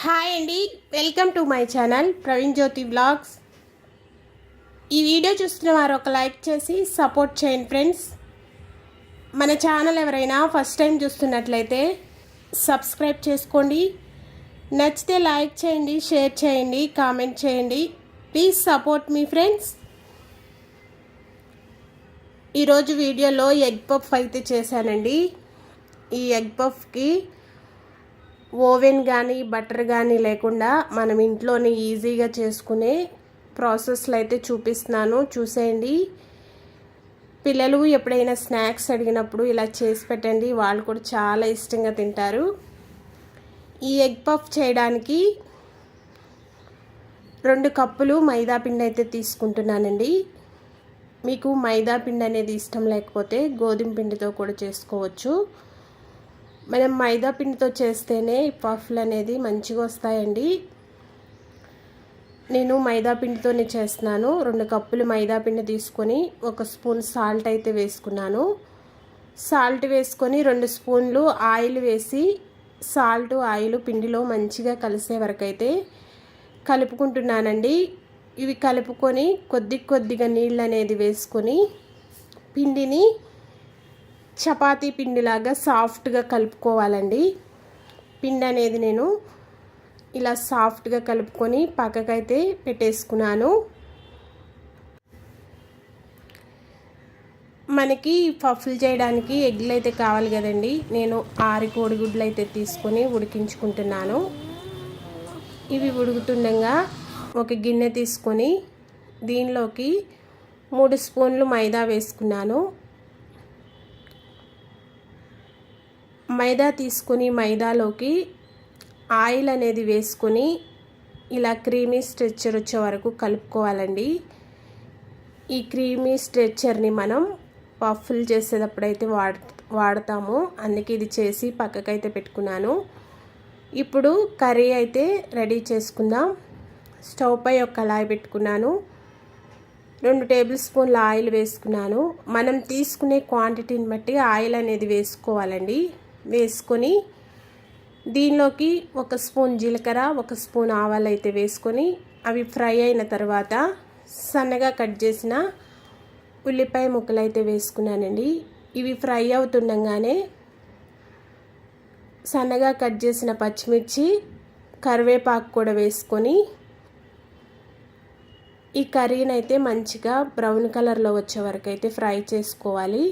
Hi అండి welcome to my channel Praveen Jyothi blogs ఈ video చూస్తున్న వారు ఒక లైక్ చేసి సపోర్ట్ చేయండి ఫ్రెండ్స్. మన ఛానల్ ఎవరైనా ఫస్ట్ టైం చూస్తున్నట్లయితే సబ్స్క్రైబ్ చేసుకోండి. నచ్చితే లైక్ చేయండి షేర్ చేయండి కామెంట్ చేయండి. ప్లీజ్ సపోర్ట్ మీ ఫ్రెండ్స్. ఈరోజు వీడియోలో ఎగ్ పఫ్ అయితే చేశానండి. ఈ ఎగ్ పఫ్కి ఓవెన్ కానీ బటర్ కానీ లేకుండా మనం ఇంట్లోనే ఈజీగా చేసుకునే ప్రాసెస్లు అయితే చూపిస్తున్నాను. చూసేయండి. పిల్లలు ఎప్పుడైనా స్నాక్స్ అడిగినప్పుడు ఇలా చేసి పెట్టండి. వాళ్ళు కూడా చాలా ఇష్టంగా తింటారు. ఈ ఎగ్ పఫ్ చేయడానికి రెండు కప్పులు మైదా పిండి అయితే తీసుకుంటున్నానండి. మీకు మైదా పిండి అనేది ఇష్టం లేకపోతే గోధుమ పిండితో కూడా చేసుకోవచ్చు. మనం మైదా పిండితో చేస్తేనే పఫ్లు అనేది మంచిగా వస్తాయండి. నేను మైదా పిండితోనే చేస్తున్నాను. రెండు కప్పులు మైదా పిండి తీసుకొని ఒక స్పూన్ సాల్ట్ అయితే వేసుకున్నాను. సాల్ట్ వేసుకొని రెండు స్పూన్లు ఆయిల్ వేసి సాల్ట్ ఆయిల్ పిండిలో మంచిగా కలిసే వరకు అయితే కలుపుకుంటున్నానండి. ఇవి కలుపుకొని కొద్ది కొద్దిగా నీళ్ళు అనేది వేసుకొని పిండిని చపాతీ పిండిలాగా సాఫ్ట్గా కలుపుకోవాలండి. పిండి అనేది నేను ఇలా సాఫ్ట్గా కలుపుకొని పక్కకైతే పెట్టేసుకున్నాను. మనకి పఫ్లు చేయడానికి ఎగ్లు అయితే కావాలి కదండి. నేను ఆరు కోడిగుడ్లు అయితే తీసుకొని ఉడికించుకుంటున్నాను. ఇవి ఉడుకుతుండగా ఒక గిన్నె తీసుకొని దీనిలోకి మూడు స్పూన్లు మైదా వేసుకున్నాను. మైదా తీసుకొని మైదాలోకి ఆయిల్ అనేది వేసుకొని ఇలా క్రీమీ స్ట్రెచ్చర్ వచ్చే వరకు కలుపుకోవాలండి. ఈ క్రీమీ స్ట్రెచ్చర్ని మనం పఫ్ఫులు చేసేటప్పుడైతే వాడ వాడతాము. అందుకే ఇది చేసి పక్కకైతే పెట్టుకున్నాను. ఇప్పుడు కర్రీ అయితే రెడీ చేసుకుందాం. స్టవ్ పై ఒక కళాయి పెట్టుకున్నాను. రెండు టేబుల్ స్పూన్ల ఆయిల్ వేసుకున్నాను. మనం తీసుకునే క్వాంటిటీని బట్టి ఆయిల్ అనేది వేసుకోవాలండి. వేసుకొని దీనిలోకి ఒక స్పూన్ జీలకర్ర ఒక స్పూన్ ఆవాలు అయితే వేసుకొని అవి ఫ్రై అయిన తర్వాత సన్నగా కట్ చేసిన ఉల్లిపాయ ముక్కలు అయితే వేసుకున్నానండి. ఇవి ఫ్రై అవుతుండగానే సన్నగా కట్ చేసిన పచ్చిమిర్చి కరివేపాకు కూడా వేసుకొని ఈ కర్రీని అయితే మంచిగా బ్రౌన్ కలర్లో వచ్చే వరకు అయితే ఫ్రై చేసుకోవాలి.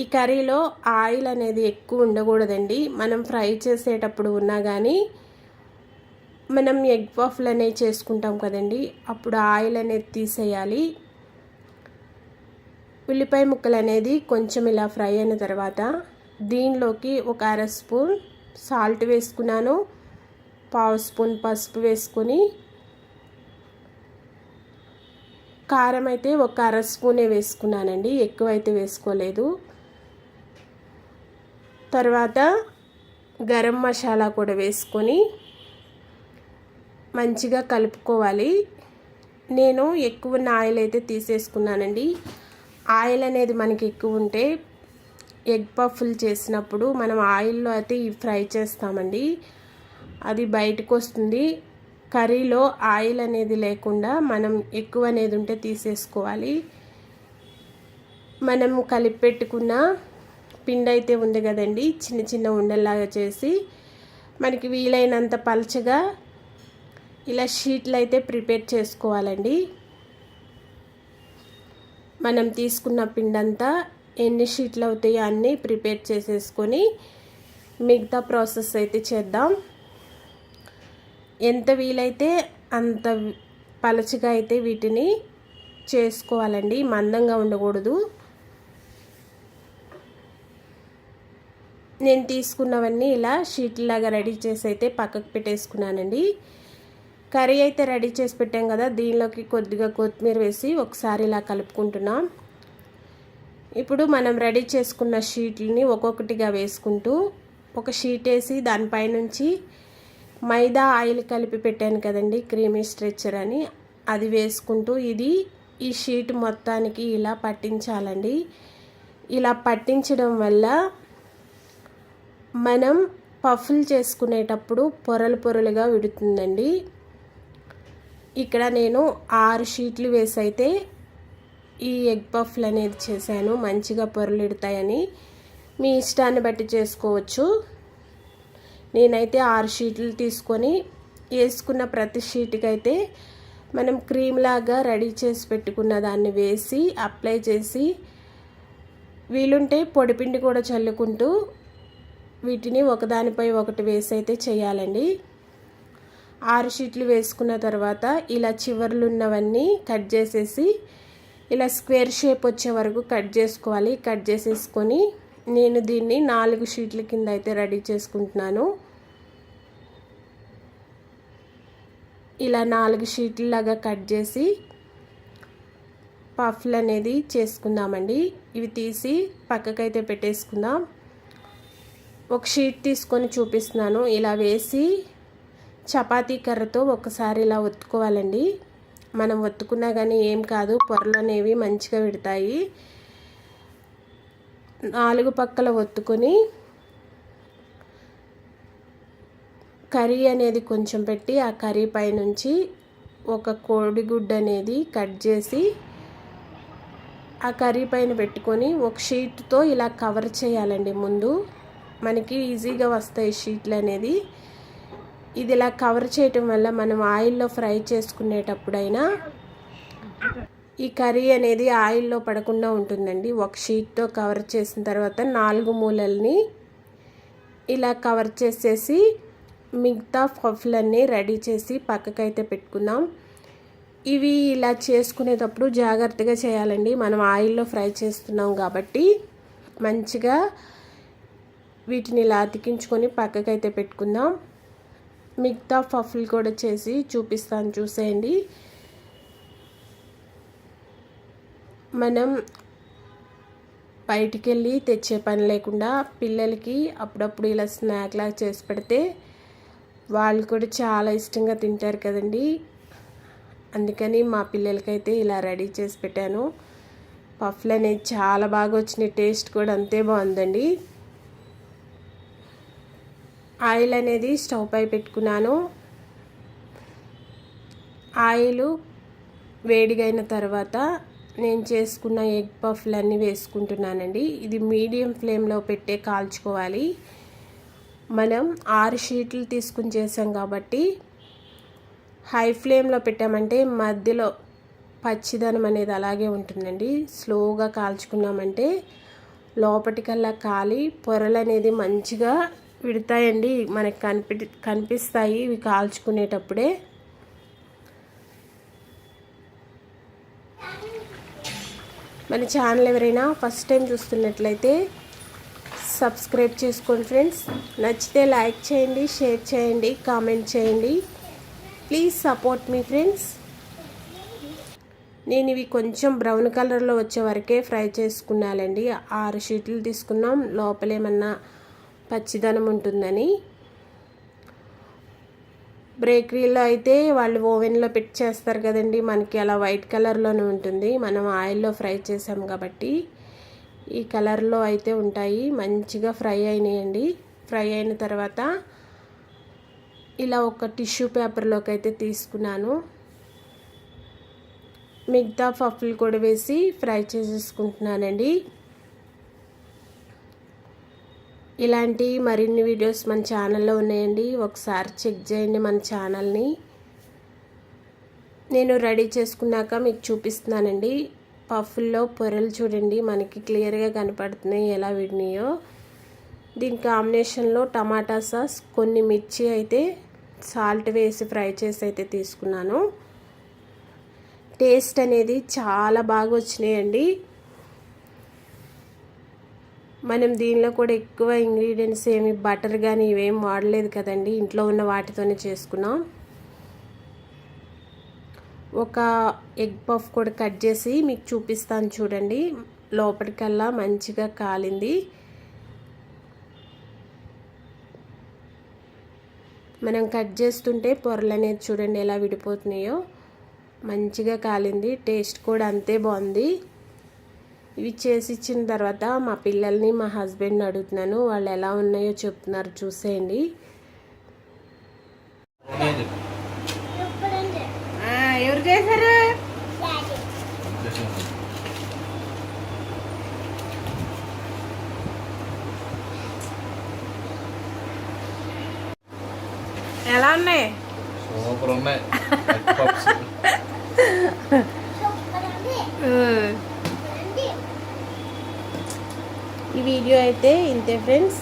ఈ కర్రీలో ఆయిల్ అనేది ఎక్కువ ఉండకూడదండి. మనం ఫ్రై చేసేటప్పుడు ఉన్నా కానీ మనం ఎగ్ పఫ్లు అనేవి చేసుకుంటాం కదండి. అప్పుడు ఆయిల్ అనేది తీసేయాలి. ఉల్లిపాయ ముక్కలు అనేది కొంచెం ఇలా ఫ్రై అయిన తర్వాత దీనిలోకి ఒక అర స్పూన్ సాల్ట్ వేసుకున్నాను. పావు స్పూన్ పసుపు వేసుకొని కారం అయితే ఒక అర స్పూనే వేసుకున్నానండి. ఎక్కువ అయితే వేసుకోలేదు. తర్వాత గరం మసాలా కూడా వేసుకొని మంచిగా కలుపుకోవాలి. నేను ఎక్కువ ఆయిల్ అయితే తీసేసుకున్నానండి. ఆయిల్ అనేది మనకి ఎక్కువ ఉంటే ఎగ్ పఫ్లు చేసినప్పుడు మనం ఆయిల్లో అయితే ఫ్రై చేస్తామండి. అది బయటకు వస్తుంది. కర్రీలో ఆయిల్ అనేది లేకుండా మనం ఎక్కువ అనేది ఉంటే తీసేసుకోవాలి. మనం కలిపి పెట్టుకున్న పిండి అయితే ఉంది కదండి. చిన్న చిన్న ఉండల్లాగా చేసి మనకి వీలైనంత పలచగా ఇలా షీట్లు అయితే ప్రిపేర్ చేసుకోవాలండి. మనం తీసుకున్న పిండంతా ఎన్ని షీట్లు అవుతాయో అన్నీ ప్రిపేర్ చేసేసుకొని మిగతా ప్రాసెస్ అయితే చేద్దాం. ఎంత వీలైతే అంత పలచగా అయితే వీటిని చేసుకోవాలండి. మందంగా ఉండకూడదు. నేను తీసుకున్నవన్నీ ఇలా షీట్లాగా రెడీ చేసి అయితే పక్కకు పెట్టేసుకున్నానండి. కర్రీ అయితే రెడీ చేసి పెట్టాం కదా దీనిలోకి కొద్దిగా కొత్తిమీర వేసి ఒకసారి ఇలా కలుపుకుంటున్నాం. ఇప్పుడు మనం రెడీ చేసుకున్న షీట్లని ఒక్కొక్కటిగా వేసుకుంటూ ఒక షీట్ వేసి దానిపైనుంచి మైదా ఆయిల్ కలిపి పెట్టాను కదండి క్రీమీ స్ట్రెచ్చర్ అని. అది వేసుకుంటూ ఇది ఈ షీట్ మొత్తానికి ఇలా పట్టించాలండి. ఇలా పట్టించడం వల్ల మనం పఫ్లు చేసుకునేటప్పుడు పొరలు పొరలుగా విడుతుందండి. ఇక్కడ నేను ఆరు షీట్లు వేసి అయితే ఈ ఎగ్ పఫ్లు అనేది చేశాను. మంచిగా పొరలు ఇడతాయని మీ ఇష్టాన్ని బట్టి చేసుకోవచ్చు. నేనైతే ఆరు షీట్లు తీసుకొని వేసుకున్న ప్రతి షీట్కి అయితే మనం క్రీమ్ లాగా రెడీ చేసి పెట్టుకున్న దాన్ని వేసి అప్లై చేసి వీలుంటే పొడిపిండి కూడా చల్లుకుంటూ వీటిని ఒకదానిపై ఒకటి వేసి అయితే చేయాలండి. ఆరు షీట్లు వేసుకున్న తర్వాత ఇలా చివర్లు ఉన్నవన్నీ కట్ చేసేసి ఇలా స్క్వేర్ షేప్ వచ్చే వరకు కట్ చేసుకోవాలి. కట్ చేసేసుకొని నేను దీన్ని నాలుగు షీట్ల కింద అయితే రెడీ చేసుకుంటున్నాను. ఇలా నాలుగు షీట్లలాగా కట్ చేసి పఫ్లు అనేది చేసుకుందామండి. ఇవి తీసి పక్కకైతే పెట్టేసుకుందాం. ఒక షీట్ తీసుకొని చూపిస్తున్నాను. ఇలా వేసి చపాతీ కర్రతో ఒకసారి ఇలా ఒత్తుకోవాలండి. మనం ఒత్తుకున్నా కానీ ఏం కాదు పొరలు అనేవి మంచిగా విడతాయి. నాలుగు పక్కల ఒత్తుకొని కర్రీ అనేది కొంచెం పెట్టి ఆ కర్రీ పైనుంచి ఒక కోడిగుడ్డు అనేది కట్ చేసి ఆ కర్రీ పైన పెట్టుకొని ఒక షీట్తో ఇలా కవర్ చేయాలండి ముందు. మనకి ఈజీగా వస్తాయి షీట్లు అనేది. ఇది ఇలా కవర్ చేయటం వల్ల మనం ఆయిల్లో ఫ్రై చేసుకునేటప్పుడైనా ఈ కర్రీ అనేది ఆయిల్లో పడకుండా ఉంటుందండి. ఒక షీట్తో కవర్ చేసిన తర్వాత నాలుగు మూలల్ని ఇలా కవర్ చేసేసి మిగతా పఫ్లన్నీ రెడీ చేసి పక్కకైతే పెట్టుకుందాం. ఇవి ఇలా చేసుకునేటప్పుడు జాగ్రత్తగా చేయాలండి. మనం ఆయిల్లో ఫ్రై చేస్తున్నాం కాబట్టి మంచిగా వీటిని ఇలా అతికించుకొని పక్కకైతే పెట్టుకుందాం. మిగతా పఫ్లు కూడా చేసి చూపిస్తాను చూసేయండి. మనం బయటికి వెళ్ళి తెచ్చే పని లేకుండా పిల్లలకి అప్పుడప్పుడు ఇలా స్నాక్ లాగా చేసి పెడితే వాళ్ళు కూడా చాలా ఇష్టంగా తింటారు కదండి. అందుకని మా పిల్లలకైతే ఇలా రెడీ చేసి పెట్టాను. పఫ్లు అనేది చాలా బాగా వచ్చినాయి. టేస్ట్ కూడా అంతే బాగుందండి. ఆయిల్ అనేది స్టవ్ పై పెట్టుకున్నాను. ఆయిల్ వేడిగైన తర్వాత నేను చేసుకున్న ఎగ్ పఫ్లన్నీ వేసుకుంటున్నానండి. ఇది మీడియం ఫ్లేమ్లో పెట్టే కాల్చుకోవాలి. మనం ఆరు షీట్లు తీసుకుని చేసాం కాబట్టి హై ఫ్లేమ్లో పెట్టామంటే మధ్యలో పచ్చిదనం అనేది అలాగే ఉంటుందండి. స్లోగా కాల్చుకున్నామంటే లోపటికల్లా కాలి పొరలు అనేది మంచిగా విడతాయండి. మనకు కనిపి కనిపిస్తాయి. ఇవి కాల్చుకునేటప్పుడే. మన ఛానల్ ఎవరైనా ఫస్ట్ టైం చూస్తున్నట్లయితే సబ్స్క్రైబ్ చేసుకోండి ఫ్రెండ్స్. నచ్చితే లైక్ చేయండి షేర్ చేయండి కామెంట్ చేయండి. ప్లీజ్ సపోర్ట్ మీ ఫ్రెండ్స్. నేను ఇవి కొంచెం బ్రౌన్ కలర్లో వచ్చే వరకే ఫ్రై చేసుకున్నానండి. ఆరు షీట్లు తీసుకున్నాం. లోపలేమన్నా పచ్చిదనం ఉంటుందని. బేకరీలో అయితే వాళ్ళు ఓవెన్లో పెట్టి చేస్తారు కదండి. మనకి అలా వైట్ కలర్లోనే ఉంటుంది. మనం ఆయిల్లో ఫ్రై చేసాం కాబట్టి ఈ కలర్లో అయితే ఉంటాయి. మంచిగా ఫ్రై అయినాయండి. ఫ్రై అయిన తర్వాత ఇలా ఒక టిష్యూ పేపర్లోకి అయితే తీసుకున్నాను. మిగతా పఫ్లు కూడా వేసి ఫ్రై చేసేసుకుంటున్నానండి. ఇలాంటి మరిన్ని వీడియోస్ మన ఛానల్లో ఉన్నాయండి. ఒకసారి చెక్ చేయండి మన ఛానల్ని. నేను రెడీ చేసుకున్నాక మీకు చూపిస్తున్నానండి. పఫ్ల్లో పొరలు చూడండి. మనకి క్లియర్గా కనపడుతున్నాయి ఎలా విడినాయో. దీని కాంబినేషన్లో టమాటా సాస్ కొన్ని మిర్చి అయితే సాల్ట్ వేసి ఫ్రై చేసి అయితే తీసుకున్నాను. టేస్ట్ అనేది చాలా బాగా వచ్చినాయండి. మనం దీనిలో కూడా ఎక్కువ ఇంగ్రీడియంట్స్ ఏమి బటర్ కానీ ఇవేం వాడలేదు కదండి. ఇంట్లో ఉన్న వాటితోనే చేసుకున్నాం. ఒక ఎగ్ పఫ్ కూడా కట్ చేసి మీకు చూపిస్తాను చూడండి. లోపలికల్లా మంచిగా కాలింది. మనం కట్ చేస్తుంటే పొరలు అనేది చూడండి ఎలా విడిపోతున్నాయో. మంచిగా కాలింది. టేస్ట్ కూడా అంతే బాగుంది. ఇవి చేసి ఇచ్చిన తర్వాత మా పిల్లల్ని మా హస్బెండ్ని అడుగుతున్నాను వాళ్ళు ఎలా ఉన్నాయో చెప్తున్నారు చూసేయండి. ఎవరు చేశారు. ఎలా ఉన్నాయి సూపర్ ఉన్నాయి ఎగ్ పప్స్. ఈ వీడియో అయితే ఇంతే ఫ్రెండ్స్